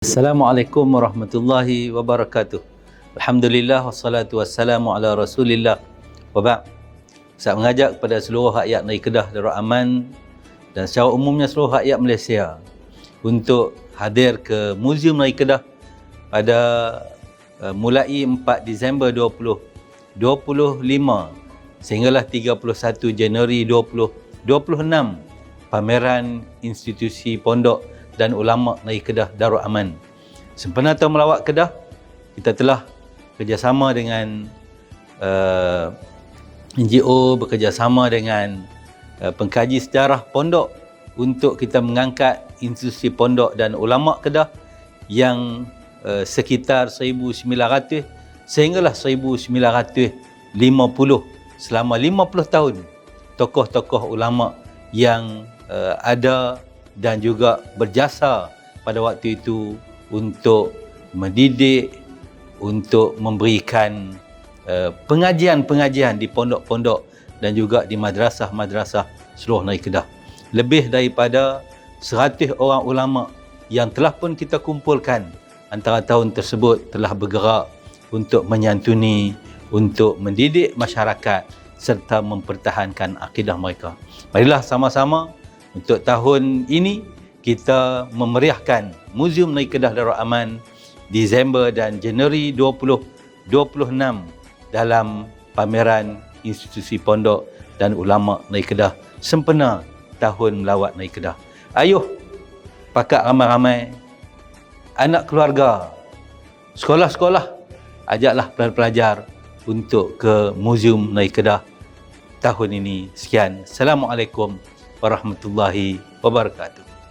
Assalamualaikum warahmatullahi wabarakatuh. Alhamdulillah wassalatu wassalamu ala Rasulillah. Wa ba'd. Saya mengajak kepada seluruh rakyat Negeri Kedah Darul Aman dan secara umumnya seluruh rakyat Malaysia untuk hadir ke Muzium Negeri Kedah pada uh, mulai 4 Disember 20 25 sehinggalah 31 Januari 20 26 pameran institusi pondok dan ulama Negeri Kedah Darul Aman. Sempena tahun melawat Kedah, kita telah bekerjasama dengan uh, NGO, bekerjasama dengan uh, pengkaji sejarah pondok untuk kita mengangkat institusi pondok dan ulama Kedah yang uh, sekitar 1900 sehinggalah 1950 selama 50 tahun tokoh-tokoh ulama yang uh, ada dan juga berjasa pada waktu itu untuk mendidik untuk memberikan uh, pengajian-pengajian di pondok-pondok dan juga di madrasah-madrasah seluruh negeri Kedah. Lebih daripada 100 orang ulama yang telah pun kita kumpulkan antara tahun tersebut telah bergerak untuk menyantuni, untuk mendidik masyarakat serta mempertahankan akidah mereka. Marilah sama-sama untuk tahun ini kita memeriahkan Muzium Negeri Kedah Darul Aman Disember dan Januari 2026 dalam pameran institusi pondok dan ulama Negeri Kedah sempena tahun melawat Negeri Kedah. Ayuh pakat ramai-ramai anak keluarga sekolah-sekolah ajaklah pelajar-pelajar untuk ke Muzium Negeri Kedah tahun ini. Sekian. Assalamualaikum warahmatullahi wabarakatuh.